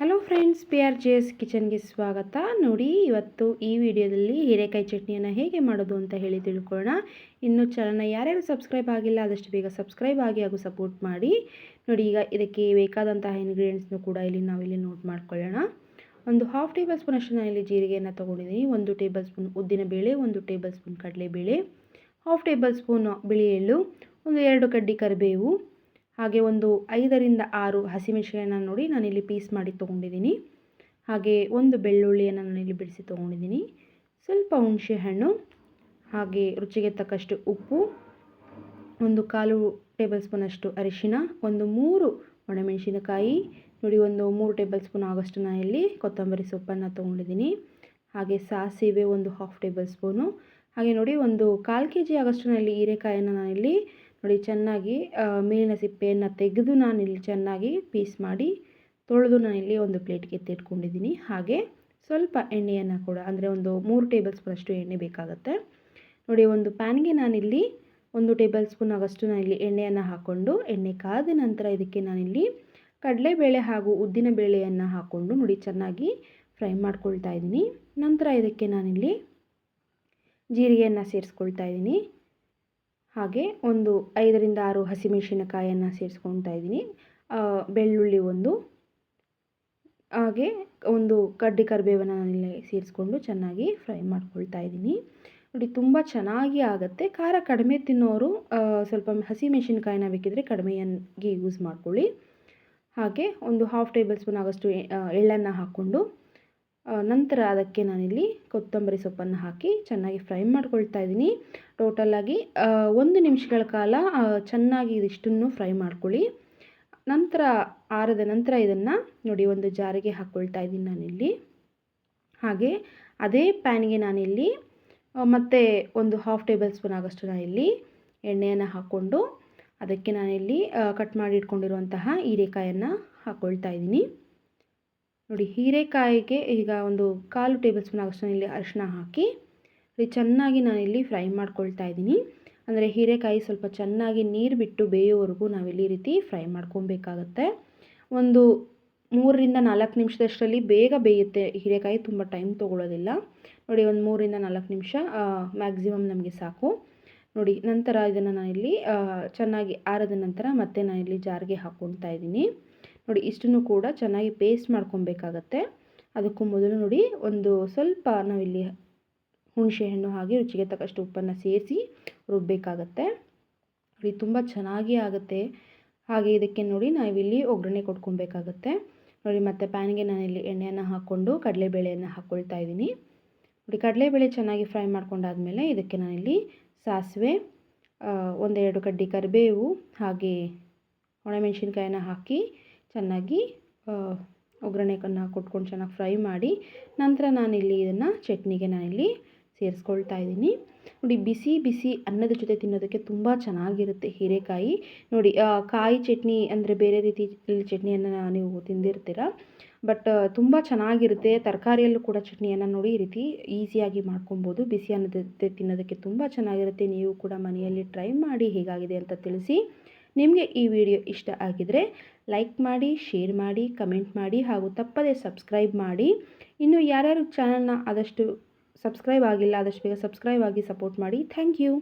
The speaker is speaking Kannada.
Hello friends P R G S ಕಿಚನ್ಗೆ ಸ್ವಾಗತ. ನೋಡಿ, ಇವತ್ತು ಈ ವಿಡಿಯೋದಲ್ಲಿ ಹೀರೆಕಾಯಿ ಚಟ್ನಿಯನ್ನು ಹೇಗೆ ಮಾಡೋದು ಅಂತ ಹೇಳಿ ತಿಳ್ಕೊಳ್ಳೋಣ. ಇನ್ನು ಚಾನಲ್ನ ಯಾರ್ಯಾರು ಸಬ್ಸ್ಕ್ರೈಬ್ ಆಗಿಲ್ಲ, ಆದಷ್ಟು ಬೇಗ ಸಬ್ಸ್ಕ್ರೈಬ್ ಆಗಿ ಹಾಗೂ ಸಪೋರ್ಟ್ ಮಾಡಿ. ನೋಡಿ, ಈಗ ಇದಕ್ಕೆ ಬೇಕಾದಂತಹ ಇಂಗ್ರೀಡಿಯೆಂಟ್ಸ್ನು ಕೂಡ ಇಲ್ಲಿ ನಾವಿಲ್ಲಿ ನೋಟ್ ಮಾಡ್ಕೊಳ್ಳೋಣ. ಒಂದು ಹಾಫ್ ಟೇಬಲ್ ಸ್ಪೂನ್ ಅಷ್ಟು ಇಲ್ಲಿ ಜೀರಿಗೆಯನ್ನು ತೊಗೊಂಡಿದ್ದೀನಿ. ಒಂದು ಟೇಬಲ್ ಸ್ಪೂನ್ ಉದ್ದಿನ ಬೇಳೆ, ಒಂದು ಟೇಬಲ್ ಸ್ಪೂನ್ ಕಡಲೆಬೇಳೆ ಹಾಫ್ ಟೇಬಲ್ ಸ್ಪೂನ್ ಬಿಳಿ ಎಳ್ಳು, ಒಂದು ಎರಡು ಕಡ್ಡಿ ಕರಿಬೇವು ಹಾಗೆ ಒಂದು ಐದರಿಂದ ಆರು ಹಸಿಮೆಣಸಿನ ನೋಡಿ ನಾನಿಲ್ಲಿ ಪೀಸ್ ಮಾಡಿ ತೊಗೊಂಡಿದ್ದೀನಿ. ಹಾಗೆ ಒಂದು ಬೆಳ್ಳುಳ್ಳಿಯನ್ನು ನಾನಿಲ್ಲಿ ಬಿಡಿಸಿ ತೊಗೊಂಡಿದ್ದೀನಿ. ಸ್ವಲ್ಪ ಹುಣಸೆ ಹಣ್ಣು, ಹಾಗೆ ರುಚಿಗೆ ತಕ್ಕಷ್ಟು ಉಪ್ಪು, ಒಂದು ಕಾಲು ಟೇಬಲ್ ಸ್ಪೂನಷ್ಟು ಅರಿಶಿನ, ಒಂದು ಮೂರು ಒಣಮೆಣಸಿನಕಾಯಿ, ನೋಡಿ ಒಂದು ಮೂರು ಟೇಬಲ್ ಸ್ಪೂನ್ ಆಗೋಷ್ಟು ಇಲ್ಲಿ ಕೊತ್ತಂಬರಿ ಸೊಪ್ಪನ್ನು ತೊಗೊಂಡಿದ್ದೀನಿ. ಹಾಗೆ ಸಾಸಿವೆ ಒಂದು ಹಾಫ್ ಟೇಬಲ್ ಸ್ಪೂನು, ಹಾಗೆ ನೋಡಿ ಒಂದು ಕಾಲು ಕೆ ಜಿ ಆಗೋಷ್ಟು ನಾನಿಲ್ಲಿ ಹೀರೆಕಾಯನ್ನು ನಾನಿಲ್ಲಿ ನೋಡಿ, ಚೆನ್ನಾಗಿ ಮೀನಿನ ಸಿಪ್ಪೆಯನ್ನು ತೆಗೆದು ಇಲ್ಲಿ ಚೆನ್ನಾಗಿ ಪೀಸ್ ಮಾಡಿ, ತೊಳೆದು ನಾನಿಲ್ಲಿ ಒಂದು ಪ್ಲೇಟ್ಗೆ ಎತ್ತಿಟ್ಕೊಂಡಿದ್ದೀನಿ. ಹಾಗೆ ಸ್ವಲ್ಪ ಎಣ್ಣೆಯನ್ನು ಕೂಡ, ಅಂದರೆ ಒಂದು ಮೂರು ಟೇಬಲ್ ಸ್ಪೂನಷ್ಟು ಎಣ್ಣೆ ಬೇಕಾಗುತ್ತೆ. ನೋಡಿ, ಒಂದು ಪ್ಯಾನ್ಗೆ ನಾನಿಲ್ಲಿ ಒಂದು ಟೇಬಲ್ ಸ್ಪೂನ್ ಆಗಷ್ಟು ನಾನಿಲ್ಲಿ ಎಣ್ಣೆಯನ್ನು ಹಾಕ್ಕೊಂಡು, ಎಣ್ಣೆ ಕಾದ ನಂತರ ಇದಕ್ಕೆ ನಾನಿಲ್ಲಿ ಕಡಲೆಬೇಳೆ ಹಾಗೂ ಉದ್ದಿನ ಬೇಳೆಯನ್ನು ಹಾಕ್ಕೊಂಡು, ನೋಡಿ, ಚೆನ್ನಾಗಿ ಫ್ರೈ ಮಾಡ್ಕೊಳ್ತಾ ಇದ್ದೀನಿ. ನಂತರ ಇದಕ್ಕೆ ನಾನಿಲ್ಲಿ ಜೀರಿಗೆಯನ್ನು ಸೇರಿಸ್ಕೊಳ್ತಾ ಇದ್ದೀನಿ. ಹಾಗೆ ಒಂದು ಐದರಿಂದ ಆರು ಹಸಿಮೆಣಸಿನಕಾಯನ್ನು ಸೇರಿಸ್ಕೊಳ್ತಾ ಇದ್ದೀನಿ. ಬೆಳ್ಳುಳ್ಳಿ ಒಂದು, ಹಾಗೆ ಒಂದು ಕಡ್ಡಿ ಕರಿಬೇವನ್ನು ನಾನಿಲ್ಲಿ ಸೇರಿಸ್ಕೊಂಡು ಚೆನ್ನಾಗಿ ಫ್ರೈ ಮಾಡ್ಕೊಳ್ತಾ ಇದ್ದೀನಿ. ನೋಡಿ, ತುಂಬ ಚೆನ್ನಾಗಿ ಆಗುತ್ತೆ. ಖಾರ ಕಡಿಮೆ ತಿನ್ನೋರು ಸ್ವಲ್ಪ ಹಸಿಮೆಣಸಿನಕಾಯಿನ ಬೇಕಿದ್ರೆ ಕಡಿಮೆಯಾಗಿ ಯೂಸ್ ಮಾಡ್ಕೊಳ್ಳಿ. ಹಾಗೆ ಒಂದು ಹಾಫ್ ಟೇಬಲ್ ಸ್ಪೂನ್ ಆಗೋಷ್ಟು ಎಳ್ಳನ್ನು ಹಾಕ್ಕೊಂಡು ನಂತರ ಅದಕ್ಕೆ ನಾನಿಲ್ಲಿ ಕೊತ್ತಂಬರಿ ಸೊಪ್ಪನ್ನು ಹಾಕಿ ಚೆನ್ನಾಗಿ ಫ್ರೈ ಮಾಡ್ಕೊಳ್ತಾ ಇದ್ದೀನಿ. ಟೋಟಲಾಗಿ ಒಂದು ನಿಮಿಷಗಳ ಕಾಲ ಚೆನ್ನಾಗಿ ಇದಿಷ್ಟನ್ನು ಫ್ರೈ ಮಾಡ್ಕೊಳ್ಳಿ. ನಂತರ ಆರದ ನಂತರ ಇದನ್ನು ನೋಡಿ, ಒಂದು ಜಾರಿಗೆ ಹಾಕ್ಕೊಳ್ತಾ ಇದ್ದೀನಿ ನಾನಿಲ್ಲಿ. ಹಾಗೆ ಅದೇ ಪ್ಯಾನ್ಗೆ ನಾನಿಲ್ಲಿ ಮತ್ತೆ ಒಂದು ಹಾಫ್ ಟೇಬಲ್ ಸ್ಪೂನ್ ಆಗೋಷ್ಟು ನಾನಿಲ್ಲಿ ಎಣ್ಣೆಯನ್ನು ಹಾಕ್ಕೊಂಡು ಅದಕ್ಕೆ ನಾನಿಲ್ಲಿ ಕಟ್ ಮಾಡಿ ಇಟ್ಕೊಂಡಿರುವಂತಹ ಹೀರೆಕಾಯನ್ನು ಹಾಕ್ಕೊಳ್ತಾ ಇದ್ದೀನಿ. ನೋಡಿ ಹೀರೆಕಾಯಿಗೆ ಈಗ ಒಂದು ಕಾಲು ಟೇಬಲ್ ಸ್ಪೂನ್ ಆಗೋಷ್ಟು ಇಲ್ಲಿ ಅರಿಶಿನ ಹಾಕಿ ಚೆನ್ನಾಗಿ ನಾನಿಲ್ಲಿ ಫ್ರೈ ಮಾಡ್ಕೊಳ್ತಾ ಇದ್ದೀನಿ. ಅಂದರೆ ಹೀರೆಕಾಯಿ ಸ್ವಲ್ಪ ಚೆನ್ನಾಗಿ ನೀರು ಬಿಟ್ಟು ಬೇಯೋವರೆಗೂ ಇಲ್ಲಿ ರೀತಿ ಫ್ರೈ ಮಾಡ್ಕೊಬೇಕಾಗತ್ತೆ. ಒಂದು ಮೂರರಿಂದ ನಾಲ್ಕು ನಿಮಿಷದಷ್ಟರಲ್ಲಿ ಬೇಗ ಬೇಯುತ್ತೆ ಹೀರೆಕಾಯಿ, ತುಂಬ ಟೈಮ್ ತೊಗೊಳ್ಳೋದಿಲ್ಲ ನೋಡಿ ಒಂದು ಮೂರರಿಂದ ನಾಲ್ಕು ನಿಮಿಷ ಮ್ಯಾಕ್ಸಿಮಮ್ ನಮಗೆ ಸಾಕು. ನೋಡಿ ನಂತರ ಇದನ್ನು ನಾನಿಲ್ಲಿ ಚೆನ್ನಾಗಿ ಆರದ ನಂತರ ಮತ್ತೆ ನಾನಿಲ್ಲಿ ಜಾರಿಗೆ ಹಾಕ್ಕೊಳ್ತಾ ಇದ್ದೀನಿ. ನೋಡಿ ಇಷ್ಟನ್ನು ಕೂಡ ಚೆನ್ನಾಗಿ ಪೇಸ್ಟ್ ಮಾಡ್ಕೊಬೇಕಾಗತ್ತೆ. ಅದಕ್ಕೂ ಮೊದಲು ನೋಡಿ ಒಂದು ಸ್ವಲ್ಪ ನಾವಿಲ್ಲಿ ಹುಣಸೆ ಹಣ್ಣು ಹಾಗೆ ರುಚಿಗೆ ತಕ್ಕಷ್ಟು ಉಪ್ಪನ್ನು ಸೇರಿಸಿ ರುಬ್ಬಬೇಕಾಗತ್ತೆ ನೋಡಿ ತುಂಬ ಚೆನ್ನಾಗಿ ಆಗುತ್ತೆ. ಹಾಗೆ ಇದಕ್ಕೆ ನೋಡಿ ನಾವಿಲ್ಲಿ ಒಗ್ಗರಣೆ ಕೊಟ್ಕೊಬೇಕಾಗತ್ತೆ. ನೋಡಿ ಮತ್ತು ಪ್ಯಾನ್ಗೆ ನಾನಿಲ್ಲಿ ಎಣ್ಣೆಯನ್ನು ಹಾಕ್ಕೊಂಡು ಕಡಲೆಬೇಳೆಯನ್ನು ಹಾಕ್ಕೊಳ್ತಾ ಇದ್ದೀನಿ. ನೋಡಿ ಕಡಲೆಬೇಳೆ ಚೆನ್ನಾಗಿ ಫ್ರೈ ಮಾಡ್ಕೊಂಡಾದಮೇಲೆ ಇದಕ್ಕೆ ನಾನಿಲ್ಲಿ ಸಾಸಿವೆ ಒಂದೆರಡು ಕಡ್ಡಿ ಕರಿಬೇವು ಹಾಗೆ ಒಣಮೆಣಸಿನ್ಕಾಯನ್ನು ಹಾಕಿ ಚೆನ್ನಾಗಿ ಒಗ್ಗರಣೆಯನ್ನು ಕೊಟ್ಕೊಂಡು ಚೆನ್ನಾಗಿ ಫ್ರೈ ಮಾಡಿ ನಂತರ ನಾನಿಲ್ಲಿ ಇದನ್ನು ಚಟ್ನಿಗೆ ನಾನಿಲ್ಲಿ ಸೇರಿಸ್ಕೊಳ್ತಾ ಇದ್ದೀನಿ. ನೋಡಿ ಬಿಸಿ ಬಿಸಿ ಅನ್ನದ ಜೊತೆ ತಿನ್ನೋದಕ್ಕೆ ತುಂಬ ಚೆನ್ನಾಗಿರುತ್ತೆ ಹೀರೆಕಾಯಿ. ನೋಡಿ ಕಾಯಿ ಚಟ್ನಿ ಅಂದರೆ ಬೇರೆ ರೀತಿ ಚಟ್ನಿಯನ್ನು ನೀವು ತಿಂದಿರ್ತೀರ. ಬಟ್ ತುಂಬ ಚೆನ್ನಾಗಿರುತ್ತೆ. ತರಕಾರಿಯಲ್ಲೂ ಕೂಡ ಚಟ್ನಿಯನ್ನು ನೋಡಿ ಈ ರೀತಿ ಈಸಿಯಾಗಿ ಮಾಡ್ಕೊಬೋದು ಬಿಸಿ ಅನ್ನದ ಜೊತೆ ತಿನ್ನೋದಕ್ಕೆ ತುಂಬ ಚೆನ್ನಾಗಿರುತ್ತೆ. ನೀವು ಕೂಡ ಮನೆಯಲ್ಲಿ ಟ್ರೈ ಮಾಡಿ ಹೇಗಾಗಿದೆ ಅಂತ ತಿಳಿಸಿ. ನಿಮಗೆ ಈ ವಿಡಿಯೋ ಇಷ್ಟ ಆಗಿದ್ರೆ ಲೈಕ್ ಮಾಡಿ, ಶೇರ್ ಮಾಡಿ, ಕಮೆಂಟ್ ಮಾಡಿ ಹಾಗೂ ತಪ್ಪದೇ ಸಬ್ಸ್ಕ್ರೈಬ್ ಮಾಡಿ. ಇನ್ನು ಯಾರ್ಯಾರು ಚಾನಲ್ನ ಆದಷ್ಟು ಸಬ್ಸ್ಕ್ರೈಬ್ ಆಗಿಲ್ಲ, ಆದಷ್ಟು ಬೇಗ ಸಬ್ಸ್ಕ್ರೈಬ್ ಆಗಿ ಸಪೋರ್ಟ್ ಮಾಡಿ. Thank you.